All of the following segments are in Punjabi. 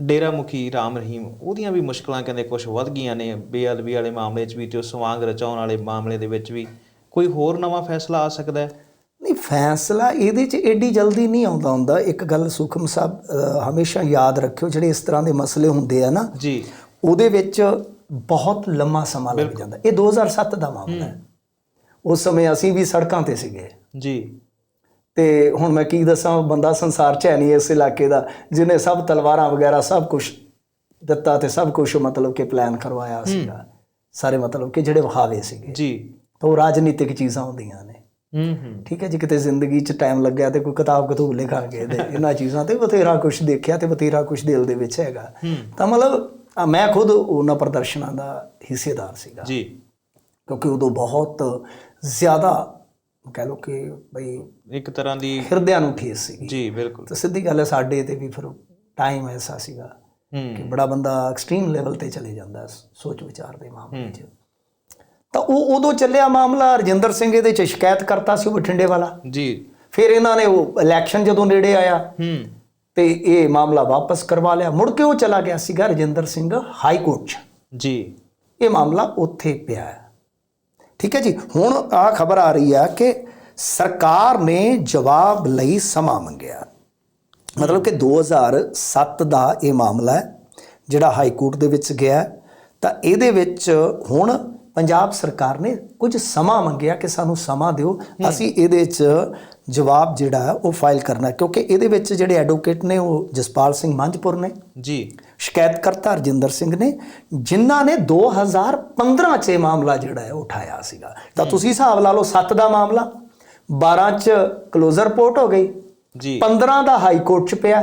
ਡੇਰਾ ਮੁਖੀ ਰਾਮ ਰਹੀਮ ਉਹਦੀਆਂ ਵੀ ਮੁਸ਼ਕਲਾਂ ਕਹਿੰਦੇ ਕੁਝ ਵੱਧ ਗਈਆਂ ਨੇ। ਬੇਅਦਬੀ ਵਾਲੇ ਮਾਮਲੇ 'ਚ ਵੀ ਤੇ ਸਵਾਂਗ ਰਚਾਉਣ ਵਾਲੇ ਮਾਮਲੇ ਦੇ ਵਿੱਚ ਵੀ ਕੋਈ ਹੋਰ ਨਵਾਂ ਫੈਸਲਾ ਆ ਸਕਦਾ ਹੈ? ਨਹੀਂ ਫੈਸਲਾ ਇਹਦੇ 'ਚ ਏਡੀ ਜਲਦੀ ਨਹੀਂ ਆਉਂਦਾ ਹੁੰਦਾ। ਇੱਕ ਗੱਲ ਸੁਖਮ ਸਾਹਿਬ ਹਮੇਸ਼ਾ ਯਾਦ ਰੱਖਿਓ ਜਿਹੜੇ ਇਸ ਤਰ੍ਹਾਂ ਦੇ ਮਸਲੇ ਹੁੰਦੇ ਆ ਨਾ ਜੀ। ਉਹਦੇ ਵਿੱਚ ਬਹੁਤ ਲੰਮਾ ਸਮਾਂ ਲੱਗ ਜਾਂਦਾ। ਇਹ 2007 ਦਾ ਮਾਮਲਾ ਹੈ। ਉਸ ਸਮੇਂ ਅਸੀਂ ਵੀ ਸੜਕਾਂ ਤੇ ਸੀਗੇ। ਜੀ। ਤੇ ਹੁਣ ਮੈਂ ਕੀ ਦੱਸਾਂ ਬੰਦਾ ਸੰਸਾਰ 'ਚ ਹੈ ਨਹੀਂ ਇਸ ਇਲਾਕੇ ਦਾ ਜਿਹਨੇ ਸਭ ਤਲਵਾਰਾਂ ਵਗੈਰਾ ਸਭ ਕੁਝ ਦਿੱਤਾ ਤੇ ਸਭ ਕੁਝ ਮਤਲਬ ਕਿ ਪਲਾਨ ਕਰਵਾਇਆ ਸੀਗਾ। ਸਾਰੇ ਮਤਲਬ ਕਿ ਜਿਹੜੇ ਵਿਖਾਵੇ ਸੀਗੇ। ਜੀ। ਤਾਂ ਉਹ ਰਾਜਨੀਤਿਕ ਚੀਜ਼ਾਂ ਹੁੰਦੀਆਂ ਨੇ। ਹੂੰ ਹੂੰ। ਠੀਕ ਹੈ ਜੀ ਕਿਤੇ ਜ਼ਿੰਦਗੀ 'ਚ ਟਾਈਮ ਲੱਗਿਆ ਤੇ ਕੋਈ ਕਿਤਾਬ ਕਤੂਬ ਲਿਖਾਂਗੇ ਤੇ ਇਹਨਾਂ ਚੀਜ਼ਾਂ ਤੇ ਬਥੇਰਾ ਕੁਝ ਦੇਖਿਆ ਤੇ ਬਥੇਰਾ ਕੁਝ ਦਿਲ ਦੇ ਵਿੱਚ ਹੈਗਾ। ਤਾਂ ਮਤਲਬ ਮੈਂ ਖੁਦ ਉਹਨਾਂ ਪ੍ਰਦਰਸ਼ਨਾਂ ਦਾ ਹਿੱਸੇਦਾਰ ਸੀਗਾ। ਜੀ। ਕਿਉਂਕਿ ਉਦੋਂ ਬਹੁਤ ਜ਼ਿਆਦਾ ਕਹਿ ਲਓ ਕਿ ਬਈ ਇੱਕ ਤਰ੍ਹਾਂ ਦੀ ਹਿਰਦਿਆਂ ਨੂੰ ਠੇਸ ਸੀਗੀ। ਜੀ ਬਿਲਕੁਲ। ਤਾਂ ਸਿੱਧੀ ਗੱਲ ਹੈ ਸਾਡੇ ਤੇ ਵੀ ਫਿਰ ਟਾਈਮ ਐਸਾ ਸੀਗਾ ਕਿ ਬੜਾ ਬੰਦਾ ਐਕਸਟ੍ਰੀਮ ਲੈਵਲ ਤੇ ਚਲੇ ਜਾਂਦਾ ਸੋਚ ਵਿਚਾਰ ਦੇ ਮਾਮਲੇ 'ਚ। ਤਾਂ ਉਹ ਉਦੋਂ ਚੱਲਿਆ ਮਾਮਲਾ ਰਜਿੰਦਰ ਸਿੰਘ ਇਹਦੇ 'ਚ ਸ਼ਿਕਾਇਤ ਕਰਤਾ ਸੀ ਬਠਿੰਡੇ ਵਾਲਾ। ਜੀ। ਫਿਰ ਇਹਨਾਂ ਨੇ ਉਹ ਇਲੈਕਸ਼ਨ ਜਦੋਂ ਨੇੜੇ ਆਇਆ ਹੂੰ। ਤੇ ਇਹ ਮਾਮਲਾ ਵਾਪਸ ਕਰਵਾ ਲਿਆ। ਮੁੜ ਕੇ ਉਹ ਚਲਾ ਗਿਆ ਸੀਗਾ ਰਜਿੰਦਰ ਸਿੰਘ ਹਾਈ ਕੋਰਟ 'ਚ। ਜੀ। ਇਹ ਮਾਮਲਾ ਉੱਥੇ ਪਿਆ। ਹੈ ਠੀਕ ਹੈ ਜੀ? ਹੁਣ ਆ ਖਬਰ ਆ ਰਹੀ ਹੈ ਕਿ ਸਰਕਾਰ ਨੇ ਜਵਾਬ ਲਈ ਸਮਾਂ ਮੰਗਿਆ। ਮਤਲਬ ਕਿ 2007 ਦਾ ਇਹ ਮਾਮਲਾ ਹੈ ਜਿਹੜਾ ਹਾਈ ਕੋਰਟ ਦੇ ਵਿੱਚ ਗਿਆ। ਤਾਂ ਇਹਦੇ ਵਿੱਚ ਹੁਣ ਪੰਜਾਬ ਸਰਕਾਰ ਨੇ ਕੁਝ ਸਮਾਂ ਮੰਗਿਆ ਕਿ ਸਾਨੂੰ ਸਮਾਂ ਦਿਓ। ਅਸੀਂ ਇਹਦੇ 'ਚ ਜਵਾਬ ਜਿਹੜਾ ਉਹ ਫਾਈਲ ਕਰਨਾ। ਕਿਉਂਕਿ ਇਹਦੇ ਵਿੱਚ ਜਿਹੜੇ ਐਡਵੋਕੇਟ ਨੇ ਉਹ ਜਸਪਾਲ ਸਿੰਘ ਮੰਝਪੁਰ ਨੇ। ਜੀ। ਸ਼ਿਕਾਇਤਕਰਤਾ ਰਜਿੰਦਰ ਸਿੰਘ ਨੇ ਜਿਨ੍ਹਾਂ ਨੇ 2015 ਚ ਇਹ ਮਾਮਲਾ ਜਿਹੜਾ ਹੈ ਉਠਾਇਆ ਸੀਗਾ। ਤਾਂ ਤੁਸੀਂ ਹਿਸਾਬ ਲਾ ਲਓ 7 ਦਾ ਮਾਮਲਾ 12 ਚ ਕਲੋਜ਼ਰ ਰਿਪੋਰਟ ਹੋ ਗਈ ਜੀ। 15 ਦਾ ਹਾਈ ਕੋਰਟ ਚ ਪਿਆ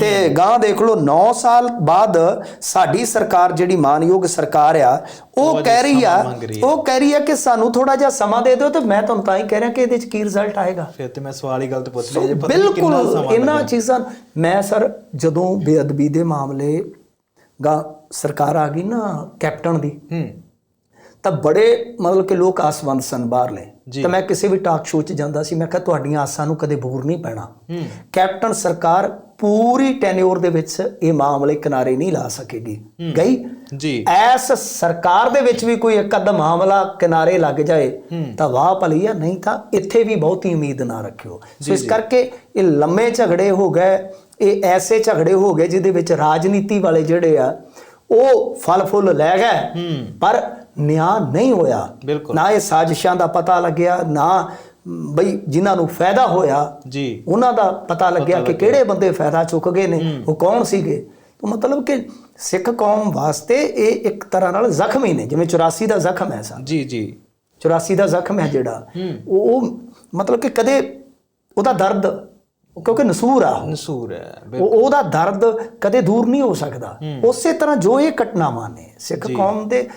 ਤੇ ਗਾਂ ਦੇਖ ਲਓ 9 ਸਾਲ ਬਾਅਦ ਸਾਡੀ ਸਰਕਾਰ ਜਿਹੜੀ ਮਾਨਯੋਗ ਸਰਕਾਰ ਆ ਉਹ ਕਹਿ ਰਹੀ ਆ ਉਹ ਕਹਿ ਰਹੀ ਆ ਕਿ ਸਾਨੂੰ ਥੋੜਾ ਜਿਹਾ ਸਮਾਂ ਦੇ ਦਿਓ ਤੇ ਮੈਂ ਤੁਹਾਨੂੰ ਤਾਂ ਹੀ ਕਹਿ ਰਿਹਾ ਕਿ ਇਹਦੇ ਚ ਕੀ ਰਿਜ਼ਲਟ ਆਏਗਾ। ਫਿਰ ਤੇ ਮੈਂ ਸਵਾਲ ਹੀ ਗਲਤ ਪੁੱਛ ਲਿਆ ਜੇ ਪਤਾ ਨਹੀਂ ਕਿੰਨਾ ਬਿਲਕੁਲ ਇਹਨਾਂ ਚੀਜ਼ਾਂ ਮੈਂ ਸਰ ਜਦੋਂ ਬੇਅਦਬੀ ਦੇ ਮਾਮਲੇ ਗਾ ਸਰਕਾਰ ਆ ਗਈ ਨਾ ਕੈਪਟਨ ਦੀ ਹੂੰ। ਤਾਂ ਬੜੇ ਮਤਲਬ ਕਿ ਲੋਕ ਆਸਵੰਦ ਸਨ ਬਾਹਰਲੇ। ਤਾਂ ਮੈਂ ਕਿਸੇ ਵੀ ਟਾਕ ਸ਼ੋਅ 'ਚ ਜਾਂਦਾ ਸੀ ਮੈਂ ਕਿਹਾ ਤੁਹਾਡੀਆਂ ਆਸਾਂ ਨੂੰ ਕਦੇ ਬੂਰ ਨਹੀਂ ਪੈਣਾ। ਕੈਪਟਨ ਸਰਕਾਰ ਪੂਰੀ ਟੈਨਿਓਰ ਦੇ ਵਿੱਚ ਇਹ ਮਾਮਲੇ ਕਿਨਾਰੇ ਨਹੀਂ ਲਾ ਸਕੇਗੀ। ਗਈ? ਜੀ। ਐਸ ਸਰਕਾਰ ਦੇ ਵਿੱਚ ਵੀ ਕੋਈ ਇੱਕ ਅੱਧਾ ਮਾਮਲਾ ਕਿਨਾਰੇ ਲੱਗ ਜਾਏ ਤਾਂ ਵਾਹ ਭਲੀ ਆ ਨਹੀਂ ਤਾਂ ਇੱਥੇ ਵੀ ਬਹੁਤੀ ਉਮੀਦ ਨਾ ਰੱਖਿਓ। ਸੋ ਇਸ ਕਰਕੇ ਇਹ ਲੰਮੇ ਝਗੜੇ ਹੋ ਗਏ ਇਹ ਐਸੇ ਝਗੜੇ ਹੋ ਗਏ ਜਿਹਦੇ ਵਿੱਚ ਰਾਜਨੀਤੀ ਵਾਲੇ ਜਿਹੜੇ ਆ ਉਹ ਫਲ ਫੁੱਲ ਲੈ ਗਏ ਪਰ ਨਿਆਂ ਨਹੀਂ ਹੋਇਆ। ਨਾ ਇਹ ਸਾਜ਼ਿਸ਼ਾਂ ਦਾ ਪਤਾ ਲੱਗਿਆ ਨਾ ਬਈ ਜਿਨ੍ਹਾਂ ਨੂੰ ਫਾਇਦਾ ਹੋਇਆ ਜੀ। ਉਹਨਾਂ ਦਾ ਪਤਾ ਲੱਗਿਆ ਕਿ ਕਿਹੜੇ ਬੰਦੇ ਫਾਇਦਾ ਚੁੱਕ ਗਏ ਨੇ ਉਹ ਕੌਣ ਸੀਗੇ? ਤਾਂ ਮਤਲਬ ਕਿ ਸਿੱਖ ਕੌਮ ਵਾਸਤੇ ਇਹ ਇੱਕ ਤਰ੍ਹਾਂ ਨਾਲ ਜ਼ਖਮ ਹੀ ਨੇ ਜਿਵੇਂ 84 ਦਾ ਜ਼ਖਮ ਹੈ ਸਾ ਜੀ ਜੀ। 84 ਦਾ ਜ਼ਖਮ ਹੈ ਜਿਹੜਾ ਉਹ ਮਤਲਬ ਕਿ ਕਦੇ ਉਹਦਾ ਦਰਦ ਕਿਉਂਕਿ ਨਸੂਰ ਆ। ਨਸੂਰ ਹੈ ਉਹ ਉਹਦਾ ਦਰਦ ਕਦੇ ਦੂਰ ਨਹੀਂ ਹੋ ਸਕਦਾ। ਉਸੇ ਤਰ੍ਹਾਂ ਜੋ ਇਹ ਘਟਨਾਵਾਂ ਨੇ ਸਿੱਖ ਕੌਮ ਦੇ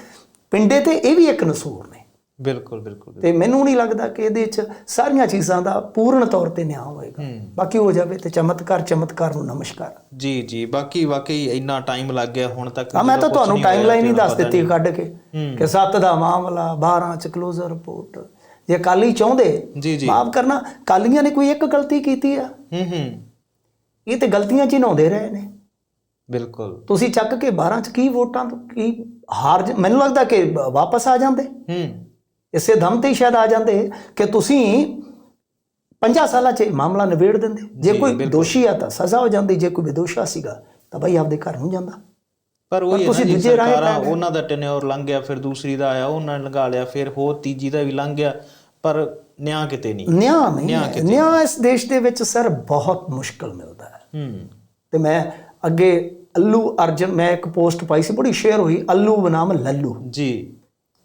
ਪਿੰਡੇ ਤੇ ਇਹ ਵੀ ਇੱਕ ਨਸੂਰ ਨੇ। ਬਿਲਕੁਲ ਬਿਲਕੁਲ ਤੇ ਮੈਨੂੰ ਨਹੀਂ ਲੱਗਦਾ ਕਿ ਇਹਦੇ ਵਿੱਚ ਸਾਰੀਆਂ ਚੀਜ਼ਾਂ ਦਾ ਪੂਰਨ ਤੌਰ ਤੇ ਨਿਆਂ ਹੋਏਗਾ। ਬਾਕੀ ਹੋ ਜਾਵੇ ਤੇ ਚਮਤਕਾਰ ਚਮਤਕਾਰ ਨੂੰ ਨਮਸਕਾਰ। ਜੀ ਜੀ। ਬਾਕੀ ਵਾਕਈ ਇੰਨਾ ਟਾਈਮ ਲੱਗ ਗਿਆ ਹੁਣ ਤੱਕ ਮੈਂ ਤਾਂ ਤੁਹਾਨੂੰ ਨਹੀਂ ਟਾਈਮ ਹੋਇਆ, ਲਾਈਨ ਹੀ ਦੱਸ ਦਿੱਤੀ ਕੱਢ ਕੇ ਕਿ 7 ਦਾ ਮਾਮਲਾ 12 ਚ ਕਲੋਜ਼ਰ ਰਿਪੋਰਟ ਜੇ ਕਾਲੀ ਚਾਹੁੰਦੇ ਜੀ ਜੀ। ਮਾਫ ਕਰਨਾ ਕਾਲੀਆਂ ਨੇ ਕੋਈ ਇੱਕ ਗਲਤੀ ਕੀਤੀ ਆ? ਹੂੰ ਹੂੰ। ਇਹ ਤੇ ਗਲਤੀਆਂ ਚ ਹੀ ਨਹਾਉਂਦੇ ਰਹੇ ਨੇ। ਬਿਲਕੁਲ। ਤੁਸੀਂ ਚੱਕ ਕੇ 12 ਚ ਕੀ ਵੋਟਾਂ ਤੋਂ ਕੀ ਹਾਰ ਮੈਨੂੰ ਲੱਗਦਾ ਕਿ ਵਾਪਸ ਆ ਜਾਂਦੇ। ਹੂੰ। ਇਸੇ ਦਮ ਤੇ ਹੀ ਸ਼ਾਇਦ ਆ ਜਾਂਦੇ ਕਿ ਤੁਸੀਂ 50 ਸਾਲਾਂ 'ਚ ਮਾਮਲਾ ਨਿਬੇੜ ਦਿੰਦੇ। ਜੇ ਕੋਈ ਦੋਸ਼ੀ ਆ ਤਾਂ ਸਜ਼ਾ ਹੋ ਜਾਂਦੀ ਜੇ ਕੋਈ ਵਿਦੋਸ਼ਾ ਸੀਗਾ ਤਾਂ ਭਾਈ ਆਪਦੇ ਘਰ ਨੂੰ ਜਾਂਦਾ। ਪਰ ਉਹ ਤੁਸੀਂ ਦੂਜੇ ਰਾਹ ਉਹਨਾਂ ਦਾ ਟੈਨਿਓਰ ਲੰਘ ਗਿਆ ਫਿਰ ਦੂਸਰੀ ਦਾ ਆਇਆ ਉਹਨਾਂ ਨੇ ਲੰਘਾ ਲਿਆ ਫਿਰ ਹੋਰ ਤੀਜੀ ਦਾ ਵੀ ਲੰਘ ਗਿਆ ਪਰ ਨਿਆਂ ਕਿਤੇ ਨਹੀਂ। ਨਿਆਂ ਨਹੀਂ। ਨਿਆਂ ਇਸ ਦੇਸ਼ ਦੇ ਵਿੱਚ ਸਰ ਬਹੁਤ ਮੁਸ਼ਕਲ ਮਿਲਦਾ ਹੈ। ਹੂੰ। ਤੇ ਮੈਂ ਅੱਗੇ ਅੱਲੂ ਅਰਜਨ ਮੈਂ ਇੱਕ ਪੋਸਟ ਪਾਈ ਸੀ ਬੜੀ ਸ਼ੇਅਰ ਹੋਈ ਅੱਲੂ ਬਨਾਮ ਲੱਲੂ। ਜੀ।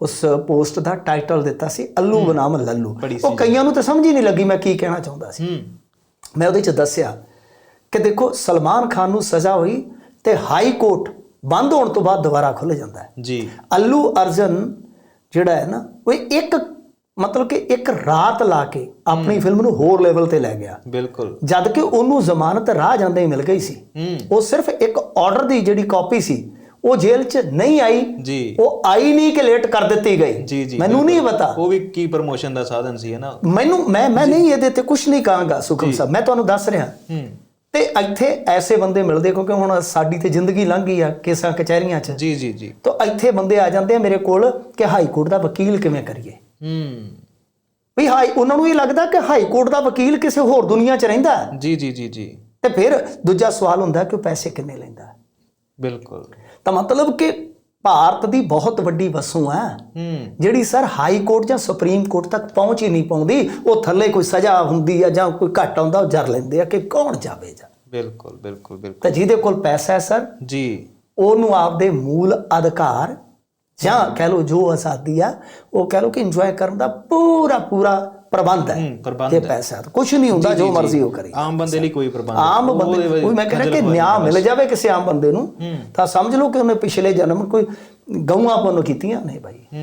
ਉਸ ਪੋਸਟ ਦਾ ਟਾਈਟਲ ਦਿੱਤਾ ਸੀ ਅੱਲੂ ਬਨਾਮ ਲੱਲੂ। ਉਹ ਕਈਆਂ ਨੂੰ ਤਾਂ ਸਮਝ ਹੀ ਨਹੀਂ ਲੱਗੀ ਮੈਂ ਕੀ ਕਹਿਣਾ ਚਾਹੁੰਦਾ ਸੀ। ਮੈਂ ਉਹਦੇ ਚ ਦੱਸਿਆ ਕਿ ਦੇਖੋ ਸਲਮਾਨ ਖਾਨ ਨੂੰ ਸਜ਼ਾ ਹੋਈ ਤੇ ਹਾਈ ਕੋਰਟ ਬੰਦ ਹੋਣ ਤੋਂ ਬਾਅਦ ਦੁਬਾਰਾ ਖੁੱਲ ਜਾਂਦਾ ਹੈ। ਜੀ। ਅੱਲੂ ਅਰਜਨ ਜਿਹੜਾ ਹੈ ਨਾ ਉਹ ਇੱਕ ਮਤਲਬ ਕਿ ਇੱਕ ਰਾਤ ਲਾ ਕੇ ਆਪਣੀ ਫਿਲਮ ਨੂੰ ਹੋਰ ਲੈਵਲ ਤੇ ਲੈ ਗਿਆ। ਬਿਲਕੁਲ। ਜਦ ਕਿ ਉਹਨੂੰ ਜ਼ਮਾਨਤ ਰਾਹ ਜਾਂਦੇ ਹੀ ਮਿਲ ਗਈ ਸੀ। ਉਹ ਸਿਰਫ ਇੱਕ ਆਰਡਰ ਦੀ ਜਿਹੜੀ ਕਾਪੀ ਸੀ ਉਹ ਜੇਲ੍ਹ 'ਚ ਨਹੀਂ ਆਈ ਜੀ। ਉਹ ਆਈ ਨਹੀਂ ਕਿ ਲੇਟ ਕਰ ਦਿੱਤੀ ਗਈ। ਜੀ ਜੀ ਮੈਨੂੰ ਨਹੀਂ ਪਤਾ। ਉਹ ਵੀ ਕੀ ਪ੍ਰਮੋਸ਼ਨ ਦਾ ਸਾਧਨ ਸੀ ਹੈ ਨਾ? ਮੈਨੂੰ ਮੈਂ ਮੈਂ ਨਹੀਂ ਇਹਦੇ ਤੇ ਕੁਝ ਨਹੀਂ ਕਹਾਂਗਾ ਸੁਖਮ ਸਾਹਿਬ। ਮੈਂ ਤੁਹਾਨੂੰ ਦੱਸ ਰਿਹਾ। ਹੂੰ। ਤੇ ਇੱਥੇ ਐਸੇ ਬੰਦੇ ਮਿਲਦੇ ਕਿਉਂਕਿ ਹੁਣ ਸਾਡੀ ਤੇ ਜ਼ਿੰਦਗੀ ਲੰਘ ਗਈ ਆ ਕੇਸਾਂ ਕਚਹਿਰੀਆਂ 'ਚ। ਜੀ ਜੀ ਜੀ। ਤਾਂ ਇੱਥੇ ਬੰਦੇ ਆ ਜਾਂਦੇ ਆ ਮੇਰੇ ਕੋਲ ਕਿ ਹਾਈ ਕੋਰਟ ਦਾ ਵਕੀਲ ਕਿਵੇਂ ਕਰੀਏ? ਹੂੰ। ਵੀ ਹਾਈ ਉਹਨਾਂ ਨੂੰ ਇਹ ਲੱਗਦਾ ਕਿ ਹਾਈ ਕੋਰਟ ਦਾ ਵਕੀਲ ਕਿਸੇ ਹੋਰ ਦੁਨੀਆ 'ਚ ਰਹਿੰਦਾ। ਜੀ ਜੀ ਜੀ ਜੀ। ਤੇ ਫਿਰ ਦੂਜਾ ਸਵਾਲ ਹੁੰਦਾ ਕਿ ਉਹ ਪੈਸੇ ਕਿੰਨੇ ਲੈਂਦਾ। ਬਿਲਕੁਲ। ਤਾਂ ਮਤਲਬ ਕਿ ਭਾਰਤ ਦੀ ਬਹੁਤ ਵੱਡੀ ਵਸੂ ਹੈ। ਜਿਹੜੀ ਸਰ ਹਾਈ ਕੋਰਟ ਜਾਂ ਸੁਪਰੀਮ ਕੋਰਟ ਤੱਕ ਪਹੁੰਚ ਹੀ ਨਹੀਂ ਪਾਉਂਦੀ ਉਹ ਥੱਲੇ ਕੋਈ ਸਜ਼ਾ ਹੁੰਦੀ ਹੈ ਜਾਂ ਕੋਈ ਘੱਟ ਆਉਂਦਾ ਉਹ ਜਰ ਲੈਂਦੇ ਆ ਕਿ ਕੌਣ ਜਾਵੇ ਜਾ। ਬਿਲਕੁਲ ਬਿਲਕੁਲ ਬਿਲਕੁਲ। ਤਾਂ ਜਿਹਦੇ ਕੋਲ ਪੈਸਾ ਹੈ ਸਰ ਜੀ। ਉਹਨੂੰ ਆਪਦੇ ਮੂਲ ਅਧਿਕਾਰ ਜਾਂ ਕਹਿ ਲਓ ਜੋ ਆਜ਼ਾਦੀ ਆ ਉਹ ਕਹਿ ਲਓ ਕਿ ਇੰਜੋਏ ਕਰਨ ਦਾ ਪੂਰਾ ਪੂਰਾ ਪ੍ਰਬੰਧ ਹੈ ਹੂੰ ਪ੍ਰਬੰਧ ਜੇ ਪੈਸਾ ਕੁਝ ਨਹੀਂ ਹੁੰਦਾ ਜੋ ਮਰਜ਼ੀ ਉਹ ਕਰੇ। ਆਮ ਬੰਦੇ ਲਈ ਕੋਈ ਪ੍ਰਬੰਧ ਆਮ ਬੰਦੇ ਉਹ ਮੈਂ ਕਹਿੰਦਾ ਕਿ ਨਿਆਂ ਮਿਲ ਜਾਵੇ ਕਿਸੇ ਆਮ ਬੰਦੇ ਨੂੰ ਤਾਂ ਸਮਝ ਲਓ ਕਿ ਉਹਨੇ ਪਿਛਲੇ ਜਨਮ ਕੋਈ ਗਊਆਂ ਪੁੰਨ ਕੀਤੀਆਂ। ਨੇ ਬਾਈ